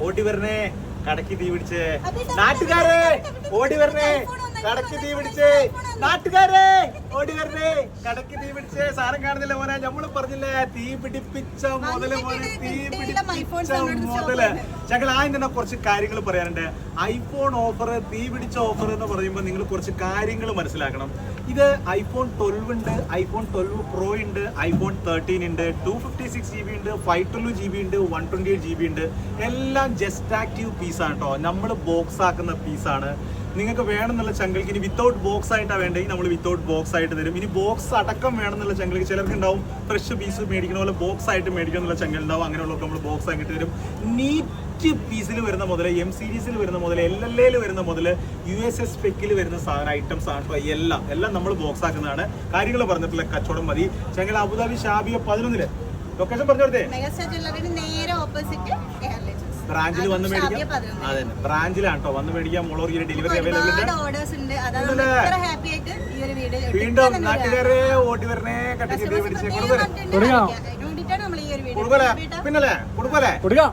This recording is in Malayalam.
ഓടി വരണേ കടക്ക് തീ പിടിച്ച് നാട്ടുകാരെ ഓടി വരണേ കടക്ക് തീ പിടിച്ച്. നാട്ടുകാരെ ഓടി വരണേ കടക്ക് തീ പിടിച്ച്. സാധനം കാണുന്നില്ല മോനെ. നമ്മൾ പറഞ്ഞില്ലേ തീ പിടിപ്പിച്ച മുതൽ മോനെ തീ പിടിപ്പിച്ച മുതൽ. ഞങ്ങൾ ആദ്യം തന്നെ കുറച്ച് കാര്യങ്ങൾ പറയാനുണ്ട്. ഐഫോൺ ഓഫർ തീ പിടിച്ച ഓഫർ എന്ന് പറയുമ്പോൾ നിങ്ങൾ കുറച്ച് കാര്യങ്ങൾ മനസ്സിലാക്കണം. ഇത് ഐഫോൺ ട്വൽവ് ഉണ്ട് ഐഫോൺ ട്വൽവ് പ്രോ ഉണ്ട് ഐഫോൺ തേർട്ടീൻ ഉണ്ട് two fifty six G B ഉണ്ട് ഫൈവ് ട്വൽവ് ജി ബി ഉണ്ട് one twenty eight G B ഉണ്ട്. എല്ലാം ജസ്റ്റ് ആക്റ്റീവ് പീസാണ് കേട്ടോ നമ്മൾ ബോക്സ് ആക്കുന്ന പീസാണ്. നിങ്ങൾക്ക് വേണമെന്നുള്ള ചങ്കൽക്ക് ഇനി വിത്തൗട്ട് ബോക്സ് ആയിട്ടാണ് വേണ്ടെങ്കിൽ നമ്മൾ വിത്തൗട്ട് ബോക്സ് ആയിട്ട് തരും. ഇനി ബോക്സ് അടക്കം വേണമെന്നുള്ള ചങ്കൽക്ക് ചിലർക്ക് ഉണ്ടാവും. ഫ്രഷ് പീസ് മേടിക്കുന്ന പോലെ ബോക്സ് ആയിട്ട് മേടിക്കണം എന്നുള്ള ചങ്കൽ ഉണ്ടാവും. അങ്ങനെയുള്ളവർക്ക് നമ്മൾ ബോക്സ് ആക്കിയിട്ട് തരും. നീറ്റ് പീസിൽ വരുന്ന മുതൽ എം സീരീസിൽ വരുന്ന മുതൽ എൽ എൽ എയിൽ വരുന്ന മുതൽ യു എസ് എസ് പെക്കിൽ വരുന്ന സാധന ഐറ്റംസ് ആണ് എല്ലാം. എല്ലാം നമ്മൾ ബോക്സ് ആക്കുന്നതാണ്. കാര്യങ്ങൾ പറഞ്ഞിട്ടുള്ള കച്ചവടം മതി. ചങ്കൽ അബുദാബി ഷാബിയ പതിനൊന്നിൽ. ലൊക്കേഷൻ പറഞ്ഞു കൊടുത്തേ. നേരെ ഓപ്പോസിറ്റ് ബ്രാഞ്ചിൽ വന്ന് മേടിക്കാം. അതെ ബ്രാഞ്ചിലാണ് കേട്ടോ വന്ന് മേടിക്കാം മുളക് ഡെലിവറി അവൈലബിൾ ഉണ്ട് ഒരുപാട് ഓർഡേഴ്സ് ഉണ്ട്. അതാണ് നമ്മൾ ഇത്ര ഹാപ്പി ആയിട്ട് ഈ ഒരു വീഡിയോ വീണ്ടും നാട്ടുകാരെ ഓടി വരണേ തീ പിടിച്ച് കൊടുക്കലേ അതിന് വേണ്ടിയിട്ടാണ് നമ്മൾ ഈ ഒരു വീഡിയോ കൊടുക്കലേ പിന്നല്ലേ? കൊടുക്കലേ കൊടുക്കാം.